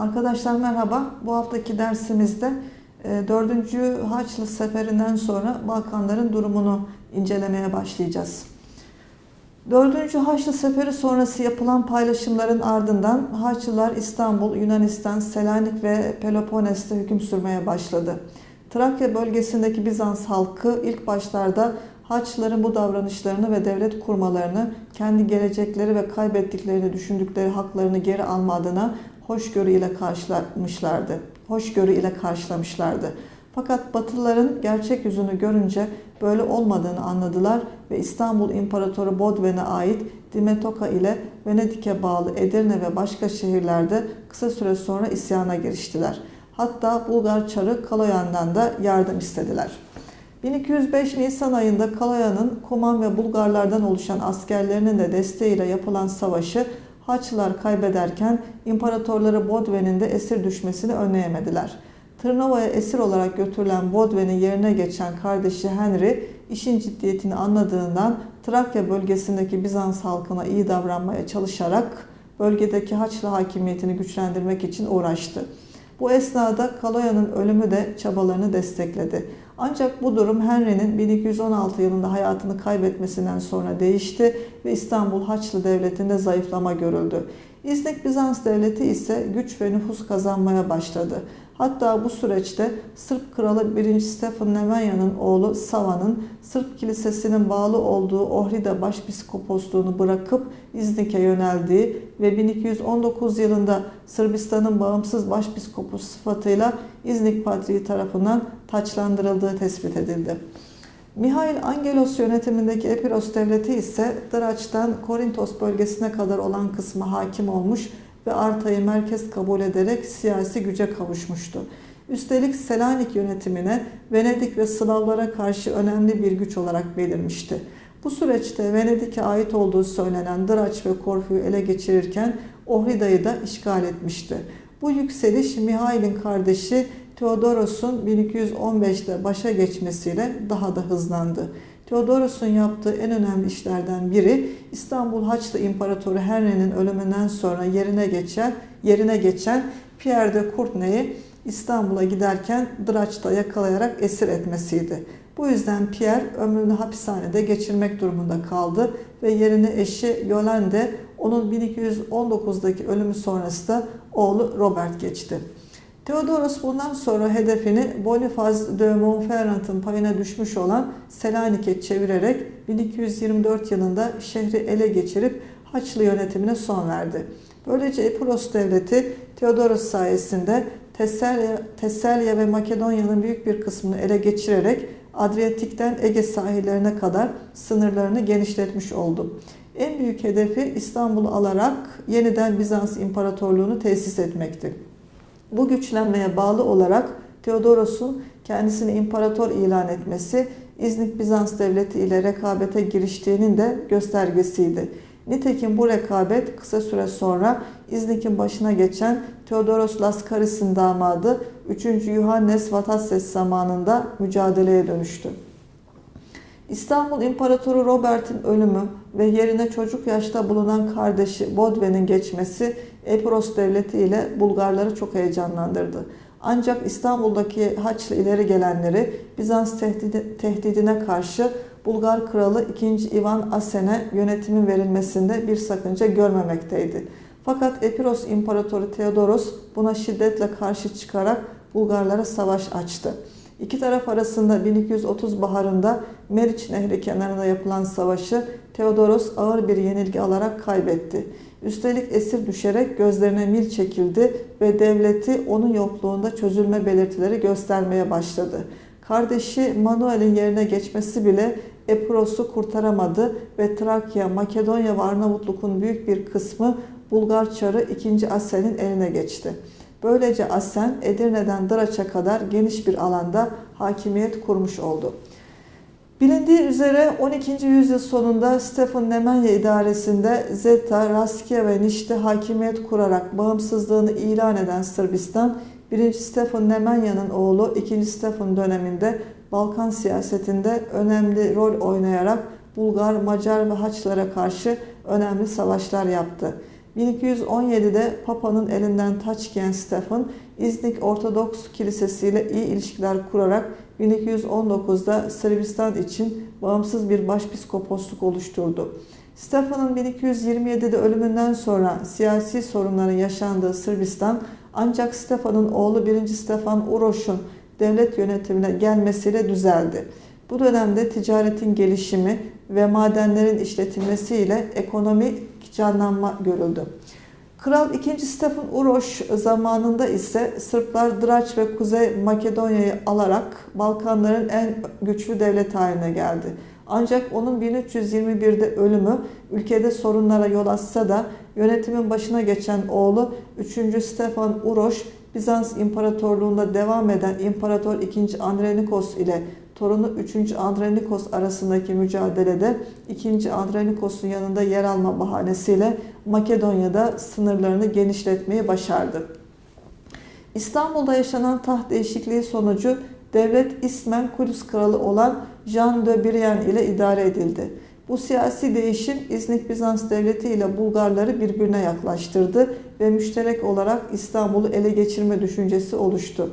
Arkadaşlar merhaba. Bu haftaki dersimizde 4. Haçlı Seferinden sonra Balkanların durumunu incelemeye başlayacağız. 4. Haçlı Seferi sonrası yapılan paylaşımların ardından Haçlılar İstanbul, Yunanistan, Selanik ve Peloponnes'te hüküm sürmeye başladı. Trakya bölgesindeki Bizans halkı ilk başlarda Haçlıların bu davranışlarını ve devlet kurmalarını kendi gelecekleri ve kaybettiklerini düşündükleri haklarını geri alma adına hoşgörü ile karşılamışlardı. Hoşgörü ile karşılamışlardı. Fakat Batılıların gerçek yüzünü görünce böyle olmadığını anladılar ve İstanbul İmparatoru Bodven'e ait Dimetoka ile Venedik'e bağlı Edirne ve başka şehirlerde kısa süre sonra isyana giriştiler. Hatta Bulgar Çarı Kaloyan'dan da yardım istediler. 1205 Nisan ayında Kaloyan'ın Kuman ve Bulgarlardan oluşan askerlerinin de desteğiyle yapılan savaşı Haçlılar kaybederken imparatorları Bodven'in de esir düşmesini önleyemediler. Tırnova'ya esir olarak götürülen Bodven'in yerine geçen kardeşi Henry işin ciddiyetini anladığından Trakya bölgesindeki Bizans halkına iyi davranmaya çalışarak bölgedeki Haçlı hakimiyetini güçlendirmek için uğraştı. Bu esnada Kaloya'nın ölümü de çabalarını destekledi. Ancak bu durum Henry'nin 1216 yılında hayatını kaybetmesinden sonra değişti ve İstanbul Haçlı Devleti'nde zayıflama görüldü. İznik Bizans Devleti ise güç ve nüfus kazanmaya başladı. Hatta bu süreçte Sırp kralı 1. Stefan Nemanya'nın oğlu Sava'nın Sırp kilisesinin bağlı olduğu Ohrida başpiskoposluğunu bırakıp İznik'e yöneldiği ve 1219 yılında Sırbistan'ın bağımsız başpiskopu sıfatıyla İznik Patriği tarafından taçlandırıldığı tespit edildi. Mihail Angelos yönetimindeki Epiros devleti ise Draç'tan Korintos bölgesine kadar olan kısmı hakim olmuş ve Arta'yı merkez kabul ederek siyasi güce kavuşmuştu. Üstelik Selanik yönetimine Venedik ve Slavlara karşı önemli bir güç olarak belirmişti. Bu süreçte Venedik'e ait olduğu söylenen Draç ve Korfu'yu ele geçirirken Ohrida'yı da işgal etmişti. Bu yükseliş Mihail'in kardeşi Theodoros'un 1215'te başa geçmesiyle daha da hızlandı. Theodoros'un yaptığı en önemli işlerden biri İstanbul Haçlı İmparatoru Henry'nin ölümünden sonra yerine geçen yerine geçen Pierre de Courtenay'i İstanbul'a giderken Draç'ta yakalayarak esir etmesiydi. Bu yüzden Pierre ömrünü hapishanede geçirmek durumunda kaldı ve yerine eşi Yolande onun 1219'daki ölümü sonrasında oğlu Robert geçti. Theodoros bundan sonra hedefini Bonifaz de Montferrand'ın payına düşmüş olan Selanik'e çevirerek 1224 yılında şehri ele geçirip Haçlı yönetimine son verdi. Böylece Epiros devleti Theodoros sayesinde Teselya, Teselya ve Makedonya'nın büyük bir kısmını ele geçirerek Adriyatik'ten Ege sahillerine kadar sınırlarını genişletmiş oldu. En büyük hedefi İstanbul'u alarak yeniden Bizans İmparatorluğunu tesis etmekti. Bu güçlenmeye bağlı olarak Theodoros'un kendisini imparator ilan etmesi İznik Bizans Devleti ile rekabete giriştiğinin de göstergesiydi. Nitekim bu rekabet kısa süre sonra İznik'in başına geçen Theodoros Laskaris'in damadı 3. Yuhannes Vatases zamanında mücadeleye dönüştü. İstanbul İmparatoru Robert'in ölümü ve yerine çocuk yaşta bulunan kardeşi Bodven'in geçmesi Epiros Devleti ile Bulgarları çok heyecanlandırdı. Ancak İstanbul'daki Haçlı ileri gelenleri Bizans tehdidine karşı Bulgar kralı 2. Ivan Asen'e yönetimin verilmesinde bir sakınca görmemekteydi. Fakat Epiros İmparatoru Theodoros buna şiddetle karşı çıkarak Bulgarlara savaş açtı. İki taraf arasında 1230 baharında Meriç Nehri kenarında yapılan savaşı Theodoros ağır bir yenilgi alarak kaybetti. Üstelik esir düşerek gözlerine mil çekildi ve devleti onun yokluğunda çözülme belirtileri göstermeye başladı. Kardeşi Manuel'in yerine geçmesi bile Epiros'u kurtaramadı ve Trakya, Makedonya ve Arnavutluk'un büyük bir kısmı Bulgar Çarı 2. Asen'in eline geçti. Böylece Asen, Edirne'den Draç'a kadar geniş bir alanda hakimiyet kurmuş oldu. Bilindiği üzere 12. yüzyıl sonunda Stefan Nemanja idaresinde Zeta, Raskia ve Nişte hakimiyet kurarak bağımsızlığını ilan eden Sırbistan, 1. Stefan Nemanja'nın oğlu 2. Stefan döneminde Balkan siyasetinde önemli rol oynayarak Bulgar, Macar ve Haçlara karşı önemli savaşlar yaptı. 1217'de Papa'nın elinden taç giyen Stefan, İznik Ortodoks Kilisesi ile iyi ilişkiler kurarak 1219'da Sırbistan için bağımsız bir başpiskoposluk oluşturdu. Stefan'ın 1227'de ölümünden sonra siyasi sorunların yaşandığı Sırbistan ancak Stefan'ın oğlu 1. Stefan Uroş'un devlet yönetimine gelmesiyle düzeldi. Bu dönemde ticaretin gelişimi ve madenlerin işletilmesiyle ekonomik canlanma görüldü. Kral 2. Stefan Uroş zamanında ise Sırplar Draç ve Kuzey Makedonya'yı alarak Balkanların en güçlü devlet haline geldi. Ancak onun 1321'de ölümü ülkede sorunlara yol açsa da yönetimin başına geçen oğlu 3. Stefan Uroş Bizans İmparatorluğu'nda devam eden İmparator 2. Andronikos ile torunu 3. Andronikos arasındaki mücadelede 2. Andronikos'un yanında yer alma bahanesiyle Makedonya'da sınırlarını genişletmeyi başardı. İstanbul'da yaşanan taht değişikliği sonucu devlet ismen Kudüs kralı olan Jean de Brienne ile idare edildi. Bu siyasi değişim İznik Bizans devleti ile Bulgarları birbirine yaklaştırdı ve müşterek olarak İstanbul'u ele geçirme düşüncesi oluştu.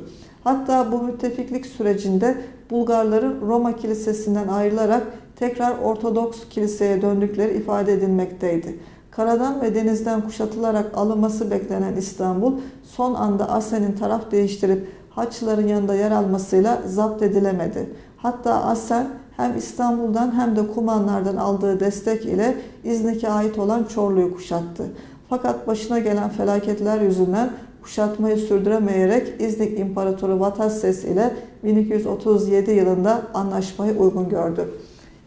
Hatta bu müttefiklik sürecinde Bulgarların Roma Kilisesi'nden ayrılarak tekrar Ortodoks Kiliseye döndükleri ifade edilmekteydi. Karadan ve denizden kuşatılarak alınması beklenen İstanbul son anda Asen'in taraf değiştirip Haçlıların yanında yer almasıyla zapt edilemedi. Hatta Asen hem İstanbul'dan hem de Kumanlardan aldığı destek ile İznik'e ait olan Çorlu'yu kuşattı. Fakat başına gelen felaketler yüzünden kuşatmayı sürdüremeyerek İznik İmparatoru Vatases ile 1237 yılında anlaşmayı uygun gördü.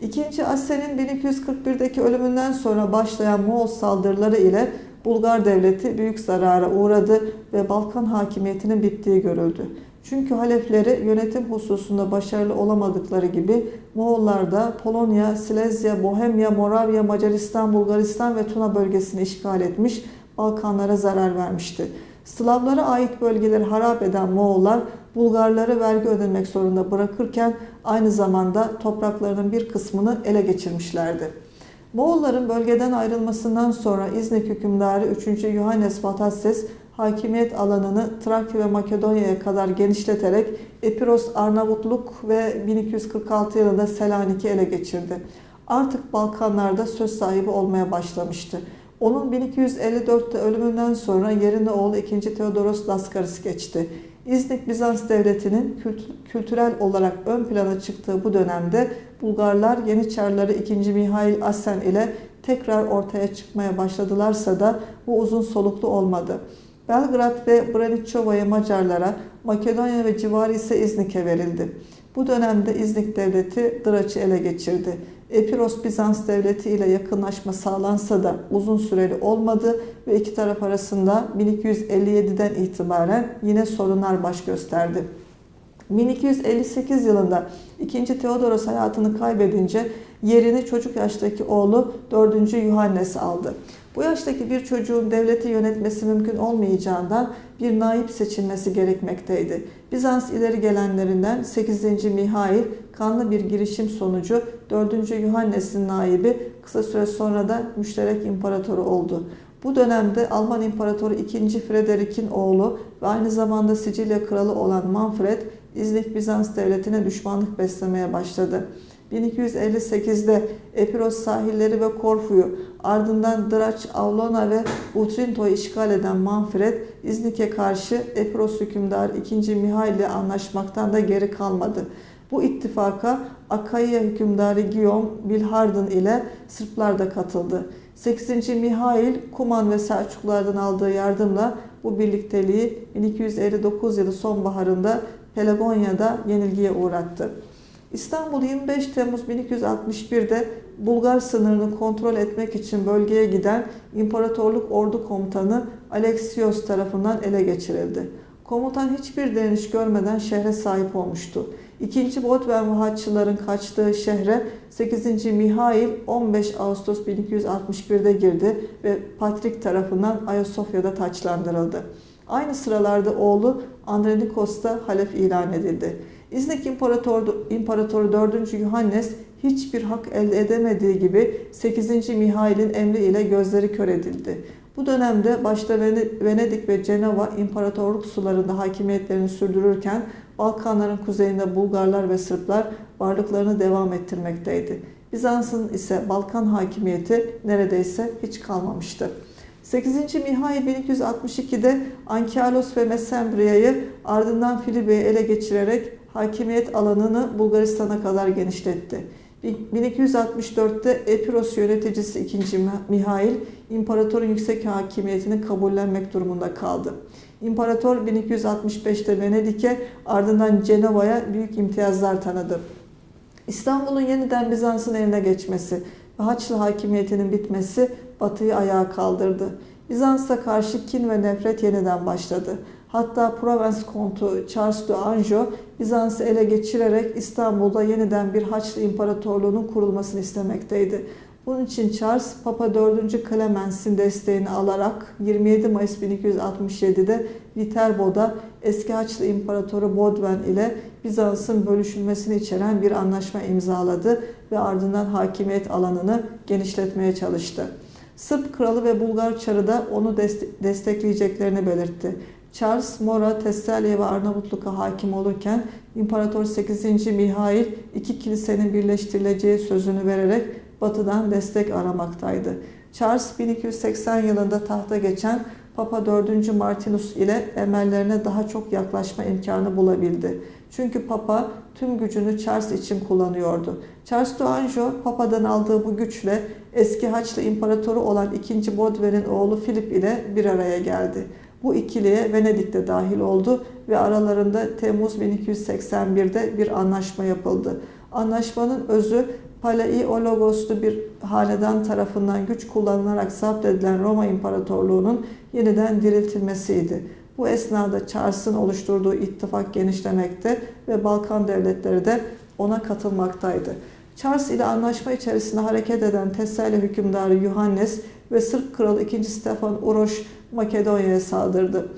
İkinci Asen'in 1241'deki ölümünden sonra başlayan Moğol saldırıları ile Bulgar devleti büyük zarara uğradı ve Balkan hakimiyetinin bittiği görüldü. Çünkü Halefleri yönetim hususunda başarılı olamadıkları gibi Moğollar da Polonya, Silezya, Bohemya, Moravya, Macaristan, Bulgaristan ve Tuna bölgesini işgal etmiş, Balkanlara zarar vermişti. Slavlara ait bölgeleri harap eden Moğollar Bulgarları vergi ödemek zorunda bırakırken aynı zamanda topraklarının bir kısmını ele geçirmişlerdi. Moğolların bölgeden ayrılmasından sonra İznik hükümdarı 3. Yohannes Vatases hakimiyet alanını Trakya ve Makedonya'ya kadar genişleterek Epiros, Arnavutluk ve 1246 yılında Selanik'i ele geçirdi. Artık Balkanlarda söz sahibi olmaya başlamıştı. Onun 1254'te ölümünden sonra yerine oğlu 2. Theodoros Laskaris geçti. İznik Bizans Devleti'nin kültürel olarak ön plana çıktığı bu dönemde Bulgarlar Yeniçerleri 2. Mihail Asen ile tekrar ortaya çıkmaya başladılarsa da bu uzun soluklu olmadı. Belgrad ve Braniçova'ya Macarlara, Makedonya ve civarı ise İznik'e verildi. Bu dönemde İznik Devleti Draç'ı ele geçirdi. Epiros Bizans Devleti ile yakınlaşma sağlansa da uzun süreli olmadı ve iki taraf arasında 1257'den itibaren yine sorunlar baş gösterdi. 1258 yılında 2. Theodoros hayatını kaybedince yerini çocuk yaştaki oğlu 4. Yuhannes aldı. Bu yaştaki bir çocuğun devleti yönetmesi mümkün olmayacağından bir naip seçilmesi gerekmekteydi. Bizans ileri gelenlerinden 8. Mihail kanlı bir girişim sonucu 4. Yuhannes'in naibi kısa süre sonra da müşterek imparatoru oldu. Bu dönemde Alman İmparatoru 2. Frederick'in oğlu ve aynı zamanda Sicilya kralı olan Manfred, İznik Bizans devletine düşmanlık beslemeye başladı. 1258'de Epiros sahilleri ve Korfu'yu ardından Draç, Avlona ve Utrinto'yu işgal eden Manfred, İznik'e karşı Epiros hükümdarı 2. Mihail ile anlaşmaktan da geri kalmadı. Bu ittifaka Akaya hükümdarı Guillaume Bilhardın ile Sırplar da katıldı. 8. Mihail Kuman ve Selçuklulardan aldığı yardımla bu birlikteliği 1259 yılı sonbaharında Pelagonya'da yenilgiye uğrattı. İstanbul 25 Temmuz 1261'de Bulgar sınırını kontrol etmek için bölgeye giden İmparatorluk Ordu Komutanı Alexios tarafından ele geçirildi. Komutan hiçbir direniş görmeden şehre sahip olmuştu. İkinci Botven Muhatçıların kaçtığı şehre 8. Mihail 15 Ağustos 1261'de girdi ve Patrik tarafından Ayasofya'da taçlandırıldı. Aynı sıralarda oğlu Andronikos da halef ilan edildi. İznik İmparatoru, İmparatoru 4. Yuhannes hiçbir hak elde edemediği gibi 8. Mihail'in emri ile gözleri kör edildi. Bu dönemde başta Vene- Venedik ve Cenova imparatorluk sularında hakimiyetlerini sürdürürken Balkanların kuzeyinde Bulgarlar ve Sırplar varlıklarını devam ettirmekteydi. Bizans'ın ise Balkan hakimiyeti neredeyse hiç kalmamıştı. 8. Mihail 1262'de Ankialos ve Messembria'yı ardından Filibe'yi ele geçirerek hakimiyet alanını Bulgaristan'a kadar genişletti. 1264'te Epiros yöneticisi 2. Mihail, imparatorun yüksek hakimiyetini kabullenmek durumunda kaldı. İmparator 1265'te Venedik'e ardından Cenova'ya büyük imtiyazlar tanıdı. İstanbul'un yeniden Bizans'ın eline geçmesi ve Haçlı hakimiyetinin bitmesi Batı'yı ayağa kaldırdı. Bizans'a karşı kin ve nefret yeniden başladı. Hatta Provence kontu Charles de Anjou Bizans'ı ele geçirerek İstanbul'da yeniden bir Haçlı İmparatorluğu'nun kurulmasını istemekteydi. Bunun için Charles, Papa 4. Clemens'in desteğini alarak 27 Mayıs 1267'de Viterbo'da eski Haçlı İmparatoru Bodven ile Bizans'ın bölüşülmesini içeren bir anlaşma imzaladı ve ardından hakimiyet alanını genişletmeye çalıştı. Sırp kralı ve Bulgar çarı da onu destekleyeceklerini belirtti. Charles, Mora, Tesselye ve Arnavutluk'a hakim olurken İmparator 8. Mihail iki kilisenin birleştirileceği sözünü vererek batıdan destek aramaktaydı. Charles 1280 yılında tahta geçen Papa 4. Martinus ile emellerine daha çok yaklaşma imkanı bulabildi. Çünkü Papa tüm gücünü Charles için kullanıyordu. Charles de Anjou, Papa'dan aldığı bu güçle eski Haçlı İmparatoru olan 2. Bodver'in oğlu Philip ile bir araya geldi. Bu ikiliye Venedik de dahil oldu ve aralarında Temmuz 1281'de bir anlaşma yapıldı. Anlaşmanın özü Palaiologoslu bir hanedan tarafından güç kullanılarak zapt edilen Roma İmparatorluğu'nun yeniden diriltilmesiydi. Bu esnada Charles'ın oluşturduğu ittifak genişlemekte ve Balkan devletleri de ona katılmaktaydı. Charles ile anlaşma içerisinde hareket eden Tessalya hükümdarı Yuhannes ve Sırp kralı 2. Stefan Uroş Makedonya'ya saldırdı.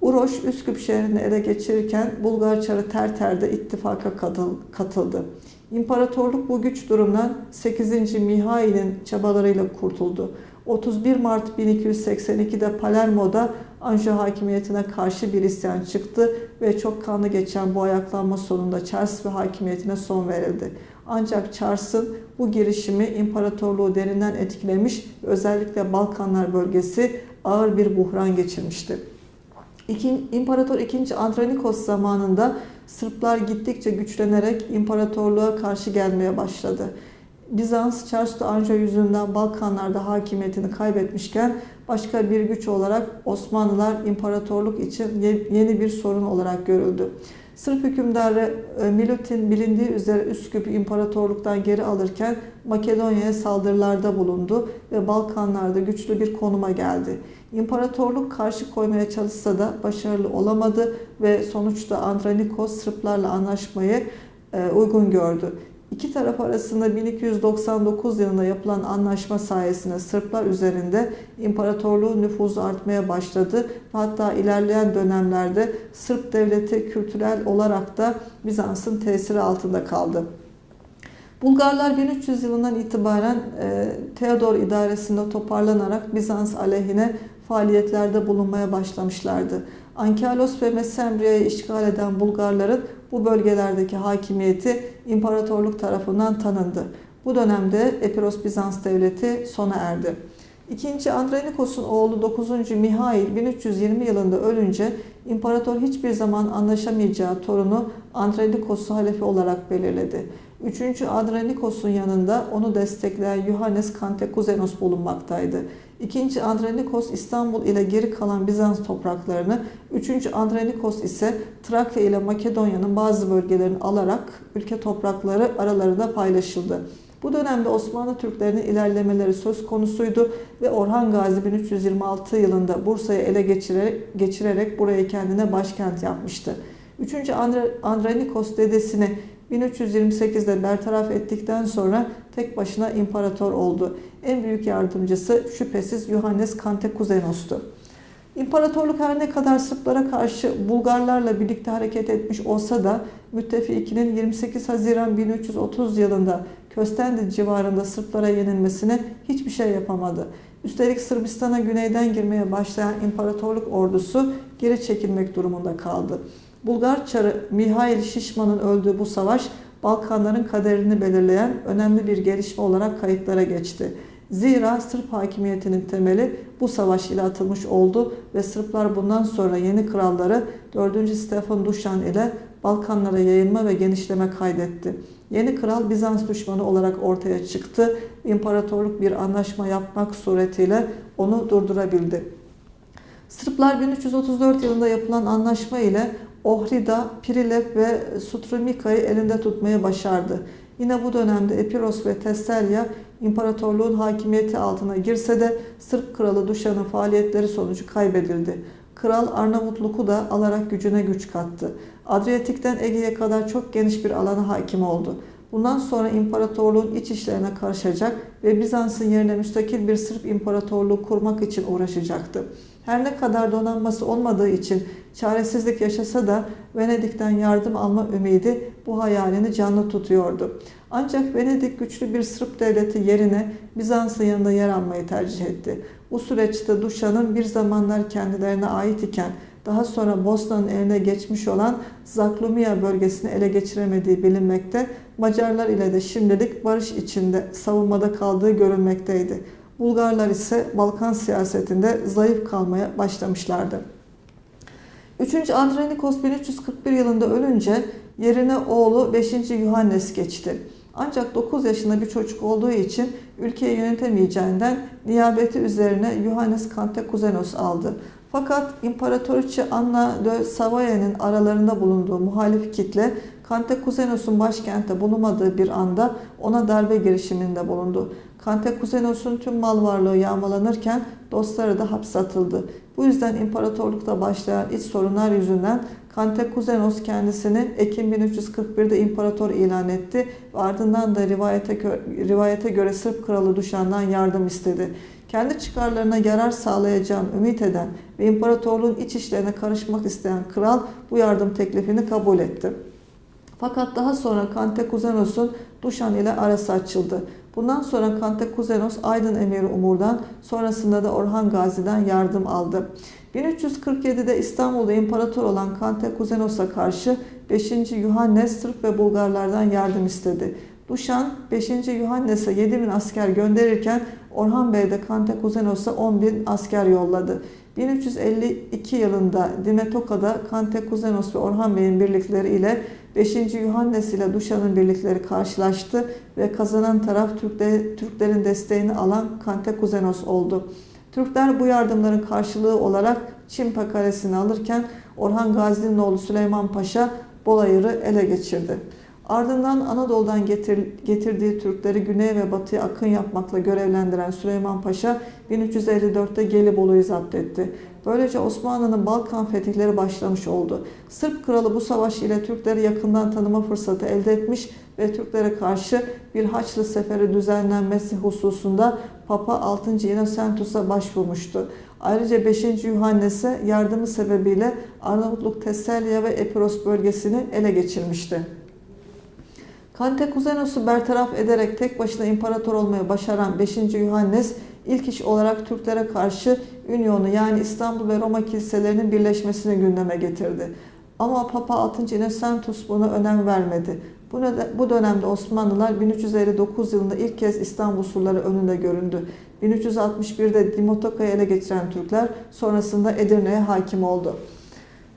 Uroş Üsküp şehrini ele geçirirken Bulgar çarı Terter'de ittifaka katıldı. İmparatorluk bu güç durumdan 8. Mihail'in çabalarıyla kurtuldu. 31 Mart 1282'de Palermo'da Anjou hakimiyetine karşı bir isyan çıktı ve çok kanlı geçen bu ayaklanma sonunda Charles ve hakimiyetine son verildi. Ancak Charles'ın bu girişimi imparatorluğu derinden etkilemiş özellikle Balkanlar bölgesi ağır bir buhran geçirmişti. İmparator II. Andronikos zamanında Sırplar gittikçe güçlenerek imparatorluğa karşı gelmeye başladı. Bizans, de Anjou yüzünden Balkanlarda hakimiyetini kaybetmişken başka bir güç olarak Osmanlılar imparatorluk için yeni bir sorun olarak görüldü. Sırp hükümdarı e, Milutin bilindiği üzere Üsküp'ü imparatorluktan geri alırken Makedonya'ya saldırılarda bulundu ve Balkanlarda güçlü bir konuma geldi. İmparatorluk karşı koymaya çalışsa da başarılı olamadı ve sonuçta Andranikos Sırplarla anlaşmayı e, uygun gördü. İki taraf arasında 1299 yılında yapılan anlaşma sayesinde Sırplar üzerinde imparatorluğun nüfuzu artmaya başladı. Hatta ilerleyen dönemlerde Sırp devleti kültürel olarak da Bizans'ın tesiri altında kaldı. Bulgarlar 1300 yılından itibaren e, Theodor idaresinde toparlanarak Bizans aleyhine faaliyetlerde bulunmaya başlamışlardı. Ankialos ve Messembria'yı işgal eden Bulgarların bu bölgelerdeki hakimiyeti imparatorluk tarafından tanındı. Bu dönemde Epiros Bizans Devleti sona erdi. İkinci Andronikos'un oğlu 9. Mihail 1320 yılında ölünce imparator hiçbir zaman anlaşamayacağı torunu Andronikos'u halefi olarak belirledi. 3. Andronikos'un yanında onu destekleyen Johannes Kantekuzenos bulunmaktaydı. 2. Andronikos İstanbul ile geri kalan Bizans topraklarını, 3. Andronikos ise Trakya ile Makedonya'nın bazı bölgelerini alarak ülke toprakları aralarında paylaşıldı. Bu dönemde Osmanlı Türklerinin ilerlemeleri söz konusuydu ve Orhan Gazi 1326 yılında Bursa'yı ele geçirerek, geçirerek burayı kendine başkent yapmıştı. 3. Andronikos dedesini 1328'de bertaraf ettikten sonra tek başına imparator oldu. En büyük yardımcısı şüphesiz Johannes Cantacuzenos'tu. İmparatorluk her ne kadar Sırplara karşı Bulgarlarla birlikte hareket etmiş olsa da müttefikinin 28 Haziran 1330 yılında Köstendi civarında Sırplara yenilmesine hiçbir şey yapamadı. Üstelik Sırbistan'a güneyden girmeye başlayan imparatorluk ordusu geri çekilmek durumunda kaldı. Bulgar çarı Mihail Şişman'ın öldüğü bu savaş Balkanların kaderini belirleyen önemli bir gelişme olarak kayıtlara geçti. Zira Sırp hakimiyetinin temeli bu savaş ile atılmış oldu ve Sırplar bundan sonra yeni kralları 4. Stefan Duşan ile Balkanlara yayılma ve genişleme kaydetti. Yeni kral Bizans düşmanı olarak ortaya çıktı. İmparatorluk bir anlaşma yapmak suretiyle onu durdurabildi. Sırplar 1334 yılında yapılan anlaşma ile Ohrida, Prilep ve Sutrumika'yı elinde tutmayı başardı. Yine bu dönemde Epiros ve Tesselya imparatorluğun hakimiyeti altına girse de Sırp kralı Duşan'ın faaliyetleri sonucu kaybedildi. Kral Arnavutluk'u da alarak gücüne güç kattı. Adriyatik'ten Ege'ye kadar çok geniş bir alana hakim oldu. Bundan sonra imparatorluğun iç işlerine karışacak ve Bizans'ın yerine müstakil bir Sırp imparatorluğu kurmak için uğraşacaktı. Her ne kadar donanması olmadığı için çaresizlik yaşasa da Venedik'ten yardım alma ümidi bu hayalini canlı tutuyordu. Ancak Venedik güçlü bir Sırp devleti yerine Bizans'ın yanında yer almayı tercih etti. Bu süreçte Duşan'ın bir zamanlar kendilerine ait iken daha sonra Bosna'nın eline geçmiş olan Zaklumia bölgesini ele geçiremediği bilinmekte, Macarlar ile de şimdilik barış içinde savunmada kaldığı görülmekteydi. Bulgarlar ise Balkan siyasetinde zayıf kalmaya başlamışlardı. 3. Andronikos 1341 yılında ölünce yerine oğlu 5. Yuhannes geçti. Ancak 9 yaşında bir çocuk olduğu için ülkeyi yönetemeyeceğinden niyabeti üzerine Yuhannes Cantacuzene aldı. Fakat İmparatoriçe Anna de Savoya'nın aralarında bulunduğu muhalif kitle Cantacuzenos'un başkentte bulunmadığı bir anda ona darbe girişiminde bulundu. Cantacuzenos'un tüm mal varlığı yağmalanırken dostları da hapse atıldı. Bu yüzden imparatorlukta başlayan iç sorunlar yüzünden Cantacuzenos kendisini Ekim 1341'de imparator ilan etti ardından da rivayete, rivayete göre Sırp kralı Duşan'dan yardım istedi. Kendi çıkarlarına yarar sağlayacağını ümit eden ve imparatorluğun iç işlerine karışmak isteyen kral bu yardım teklifini kabul etti. Fakat daha sonra Cantacuzenos'un Duşan ile arası açıldı. Bundan sonra Cantacuzzenos Aydın Emiri Umur'dan sonrasında da Orhan Gazi'den yardım aldı. 1347'de İstanbul'da imparator olan Cantacuzzenos'a karşı 5. Yuhannes Sırp ve Bulgarlardan yardım istedi. Duşan 5. Yuhannes'e 7 bin asker gönderirken Orhan Bey de Cantacuzzenos'a 10 bin asker yolladı. 1352 yılında Dimetoka'da Cantacuzzenos ve Orhan Bey'in birlikleri ile 5. Yuhannes ile Duşan'ın birlikleri karşılaştı ve kazanan taraf Türklerin desteğini alan Cantacuzzenos oldu. Türkler bu yardımların karşılığı olarak Çimpa Kalesi'ni alırken Orhan Gazi'nin oğlu Süleyman Paşa Bolayır'ı ele geçirdi. Ardından Anadolu'dan getir, getirdiği Türkleri güney ve batıya akın yapmakla görevlendiren Süleyman Paşa 1354'te Gelibolu'yu zapt etti. Böylece Osmanlı'nın Balkan fetihleri başlamış oldu. Sırp kralı bu savaş ile Türkleri yakından tanıma fırsatı elde etmiş ve Türklere karşı bir Haçlı seferi düzenlenmesi hususunda Papa 6. Innocentus'a başvurmuştu. Ayrıca 5. Yuhannes'e yardımı sebebiyle Arnavutluk, Tesselya ve Epiros bölgesini ele geçirmişti. Cantacuzzenos'u bertaraf ederek tek başına imparator olmayı başaran 5. Yuhannes ilk iş olarak Türklere karşı Ünyon'u yani İstanbul ve Roma kiliselerinin birleşmesini gündeme getirdi. Ama Papa 6. Innocentus buna önem vermedi. Bu dönemde Osmanlılar 1359 yılında ilk kez İstanbul surları önünde göründü. 1361'de Dimotoka'yı ele geçiren Türkler sonrasında Edirne'ye hakim oldu.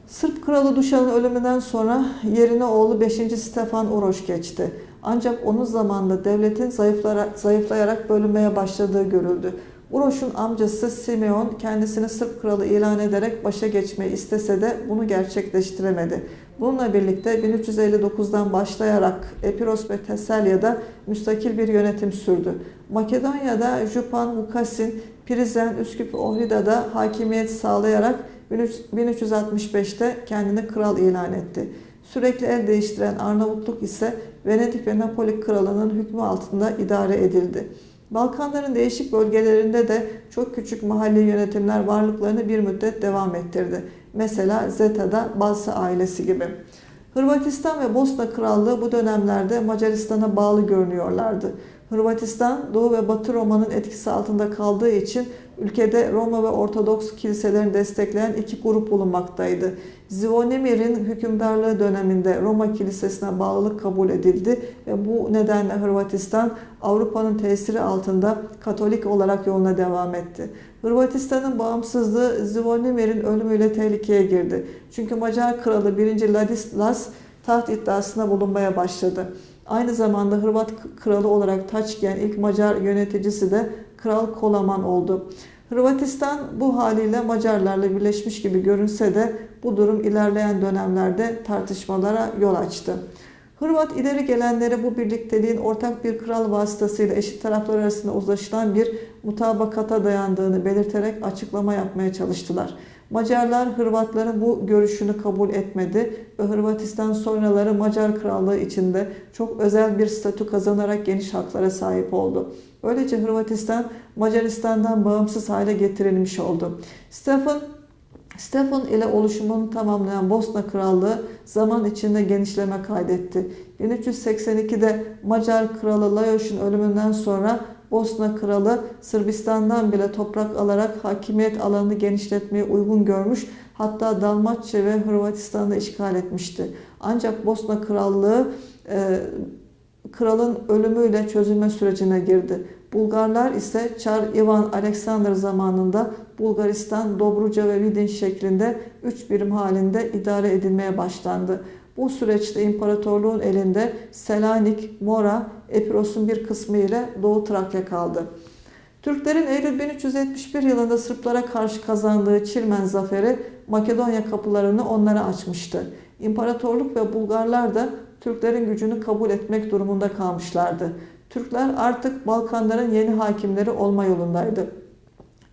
Sırp kralı Duşan'ın ölümünden sonra yerine oğlu 5. Stefan Uroş geçti. Ancak onun zamanında devletin zayıflayarak bölünmeye başladığı görüldü. Uroş'un amcası Simeon kendisini Sırp kralı ilan ederek başa geçmeyi istese de bunu gerçekleştiremedi. Bununla birlikte 1359'dan başlayarak Epiros ve Teselya'da müstakil bir yönetim sürdü. Makedonya'da Jupan Vukasin, Prizren, Üsküp Ohrida'da hakimiyet sağlayarak 1365'te kendini kral ilan etti. Sürekli el değiştiren Arnavutluk ise Venedik ve Napoli kralının hükmü altında idare edildi. Balkanların değişik bölgelerinde de çok küçük mahalli yönetimler varlıklarını bir müddet devam ettirdi. Mesela Zeta'da Balsa ailesi gibi. Hırvatistan ve Bosna Krallığı bu dönemlerde Macaristan'a bağlı görünüyorlardı. Hırvatistan Doğu ve Batı Roma'nın etkisi altında kaldığı için ülkede Roma ve Ortodoks kiliselerini destekleyen iki grup bulunmaktaydı. Zvonimir'in hükümdarlığı döneminde Roma Kilisesi'ne bağlılık kabul edildi ve bu nedenle Hırvatistan Avrupa'nın tesiri altında Katolik olarak yoluna devam etti. Hırvatistan'ın bağımsızlığı Zvonimir'in ölümüyle tehlikeye girdi. Çünkü Macar kralı 1. Ladislas taht iddiasına bulunmaya başladı. Aynı zamanda Hırvat kralı olarak taç giyen ilk Macar yöneticisi de Kral Kolaman oldu. Hırvatistan bu haliyle Macarlarla birleşmiş gibi görünse de bu durum ilerleyen dönemlerde tartışmalara yol açtı. Hırvat ileri gelenleri bu birlikteliğin ortak bir kral vasıtasıyla eşit taraflar arasında uzlaşılan bir mutabakata dayandığını belirterek açıklama yapmaya çalıştılar. Macarlar Hırvatların bu görüşünü kabul etmedi ve Hırvatistan sonraları Macar Krallığı içinde çok özel bir statü kazanarak geniş haklara sahip oldu. Böylece Hırvatistan Macaristan'dan bağımsız hale getirilmiş oldu. Stefan Stefan ile oluşumunu tamamlayan Bosna Krallığı zaman içinde genişleme kaydetti. 1382'de Macar Kralı Lajos'un ölümünden sonra Bosna Kralı Sırbistan'dan bile toprak alarak hakimiyet alanını genişletmeye uygun görmüş hatta Dalmaçya ve Hırvatistan'da işgal etmişti. Ancak Bosna Krallığı e, kralın ölümüyle çözülme sürecine girdi. Bulgarlar ise Çar Ivan Alexander zamanında Bulgaristan, Dobruca ve Vidin şeklinde üç birim halinde idare edilmeye başlandı. Bu süreçte imparatorluğun elinde Selanik, Mora, Epiros'un bir kısmı ile Doğu Trakya kaldı. Türklerin Eylül 1371 yılında Sırplara karşı kazandığı Çirmen zaferi Makedonya kapılarını onlara açmıştı. İmparatorluk ve Bulgarlar da Türklerin gücünü kabul etmek durumunda kalmışlardı. Türkler artık Balkanların yeni hakimleri olma yolundaydı.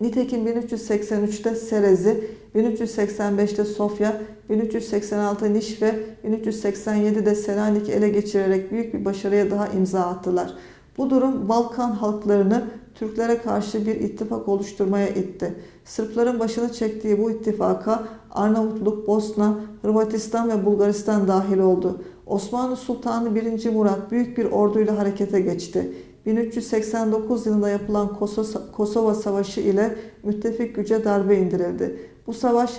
Nitekim 1383'te Serez'i, 1385'te Sofya, 1386 Niş ve 1387'de Selanik ele geçirerek büyük bir başarıya daha imza attılar. Bu durum Balkan halklarını Türklere karşı bir ittifak oluşturmaya itti. Sırpların başını çektiği bu ittifaka Arnavutluk, Bosna, Hırvatistan ve Bulgaristan dahil oldu. Osmanlı Sultanı 1. Murat büyük bir orduyla harekete geçti. 1389 yılında yapılan Kosova Savaşı ile müttefik güce darbe indirildi. Bu savaş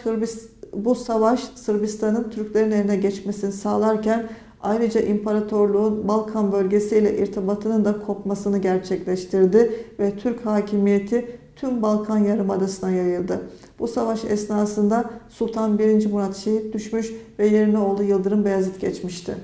bu savaş Sırbistan'ın Türklerin eline geçmesini sağlarken ayrıca imparatorluğun Balkan bölgesiyle irtibatının da kopmasını gerçekleştirdi ve Türk hakimiyeti tüm Balkan Yarımadası'na yayıldı. Bu savaş esnasında Sultan 1. Murat şehit düşmüş ve yerine oğlu Yıldırım Beyazıt geçmişti.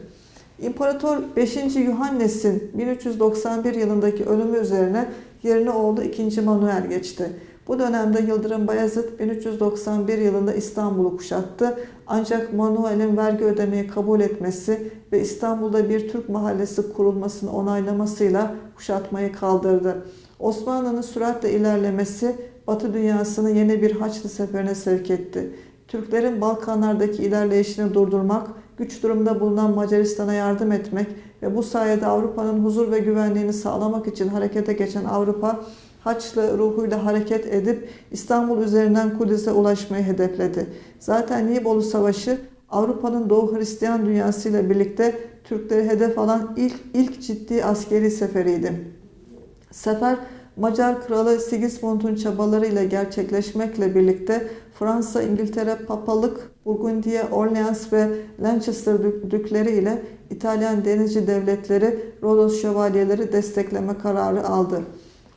İmparator 5. Yuhannes'in 1391 yılındaki ölümü üzerine yerine oğlu 2. Manuel geçti. Bu dönemde Yıldırım Bayezid 1391 yılında İstanbul'u kuşattı. Ancak Manuel'in vergi ödemeyi kabul etmesi ve İstanbul'da bir Türk mahallesi kurulmasını onaylamasıyla kuşatmayı kaldırdı. Osmanlı'nın süratle ilerlemesi Batı dünyasını yeni bir Haçlı seferine sevk etti. Türklerin Balkanlardaki ilerleyişini durdurmak, güç durumda bulunan Macaristan'a yardım etmek ve bu sayede Avrupa'nın huzur ve güvenliğini sağlamak için harekete geçen Avrupa, Haçlı ruhuyla hareket edip İstanbul üzerinden Kudüs'e ulaşmayı hedefledi. Zaten Nibolu Savaşı Avrupa'nın Doğu Hristiyan dünyasıyla birlikte Türkleri hedef alan ilk, ilk ciddi askeri seferiydi. Sefer Macar Kralı Sigismund'un çabalarıyla gerçekleşmekle birlikte Fransa, İngiltere, Papalık, Burgundiya, Orleans ve Lancaster dükleri ile İtalyan denizci devletleri Rodos şövalyeleri destekleme kararı aldı.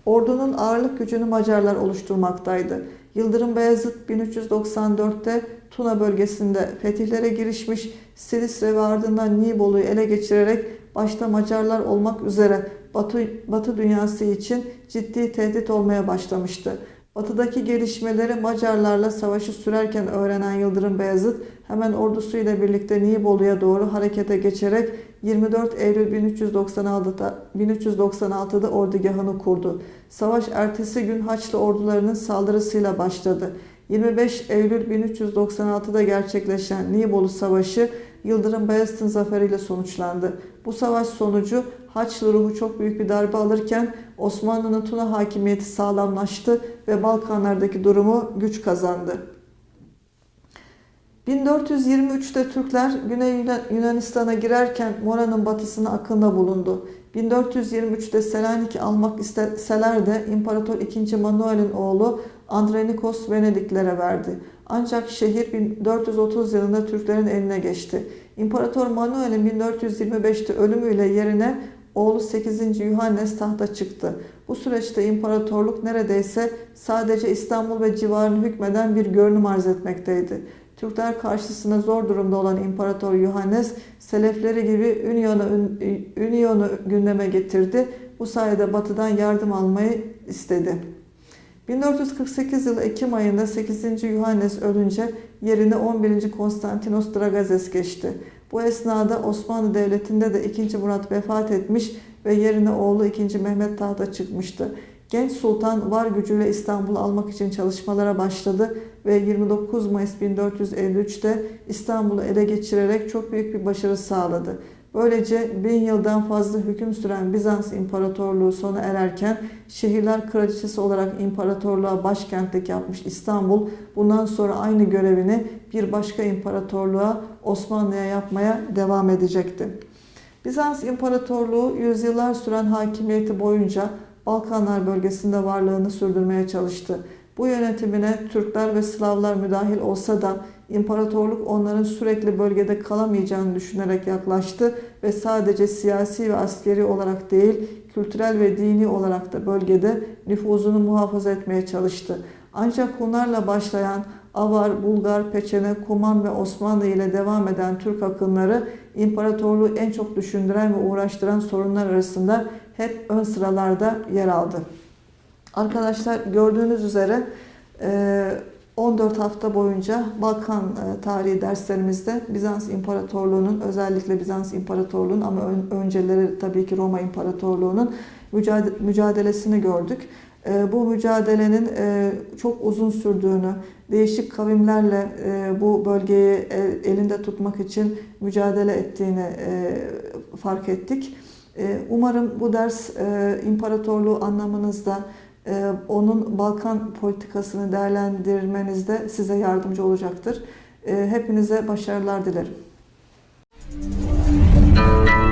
Ordunun ağırlık gücünü Macarlar oluşturmaktaydı. Yıldırım Beyazıt 1394'te Tuna bölgesinde fetihlere girişmiş, Silistre ve ardından Nibolu'yu ele geçirerek başta Macarlar olmak üzere Batı, Batı dünyası için ciddi tehdit olmaya başlamıştı. Batıdaki gelişmeleri Macarlarla savaşı sürerken öğrenen Yıldırım Beyazıt hemen ordusuyla birlikte Nibolu'ya doğru harekete geçerek 24 Eylül 1396'da, 1396'da ordugahını kurdu. Savaş ertesi gün Haçlı ordularının saldırısıyla başladı. 25 Eylül 1396'da gerçekleşen Nibolu Savaşı Yıldırım Beyazıt'ın zaferiyle sonuçlandı. Bu savaş sonucu Haçlı ruhu çok büyük bir darbe alırken Osmanlı'nın Tuna hakimiyeti sağlamlaştı ve Balkanlardaki durumu güç kazandı. 1423'te Türkler Güney Yunan- Yunanistan'a girerken Mora'nın batısına akında bulundu. 1423'te Selanik'i almak isteseler de İmparator II. Manuel'in oğlu Andronikos Venediklere verdi. Ancak şehir 1430 yılında Türklerin eline geçti. İmparator Manuel'in 1425'te ölümüyle yerine oğlu 8. Yuhannes tahta çıktı. Bu süreçte imparatorluk neredeyse sadece İstanbul ve civarını hükmeden bir görünüm arz etmekteydi. Türkler karşısında zor durumda olan İmparator Yuhannes, Selefleri gibi Ünyon'u Ünyon'u gündeme getirdi. Bu sayede Batı'dan yardım almayı istedi. 1448 yılı Ekim ayında 8. Yuhannes ölünce yerine 11. Konstantinos Dragazes geçti. Bu esnada Osmanlı Devleti'nde de 2. Murat vefat etmiş ve yerine oğlu 2. Mehmet tahta çıkmıştı. Genç sultan var gücüyle İstanbul'u almak için çalışmalara başladı ve 29 Mayıs 1453'te İstanbul'u ele geçirerek çok büyük bir başarı sağladı. Böylece bin yıldan fazla hüküm süren Bizans İmparatorluğu sona ererken şehirler kraliçesi olarak imparatorluğa başkentlik yapmış İstanbul bundan sonra aynı görevini bir başka imparatorluğa Osmanlı'ya yapmaya devam edecekti. Bizans İmparatorluğu yüzyıllar süren hakimiyeti boyunca Balkanlar bölgesinde varlığını sürdürmeye çalıştı. Bu yönetimine Türkler ve Slavlar müdahil olsa da imparatorluk onların sürekli bölgede kalamayacağını düşünerek yaklaştı ve sadece siyasi ve askeri olarak değil, kültürel ve dini olarak da bölgede nüfuzunu muhafaza etmeye çalıştı. Ancak Hunlarla başlayan Avar, Bulgar, Peçene, Kuman ve Osmanlı ile devam eden Türk akınları imparatorluğu en çok düşündüren ve uğraştıran sorunlar arasında hep ön sıralarda yer aldı. Arkadaşlar gördüğünüz üzere 14 hafta boyunca Balkan tarihi derslerimizde Bizans İmparatorluğu'nun özellikle Bizans İmparatorluğu'nun ama önceleri tabii ki Roma İmparatorluğu'nun mücadelesini gördük. Bu mücadelenin çok uzun sürdüğünü, değişik kavimlerle bu bölgeyi elinde tutmak için mücadele ettiğini fark ettik. Umarım bu ders imparatorluğu anlamınızda ee, onun Balkan politikasını değerlendirmenizde size yardımcı olacaktır. Ee, hepinize başarılar dilerim. Müzik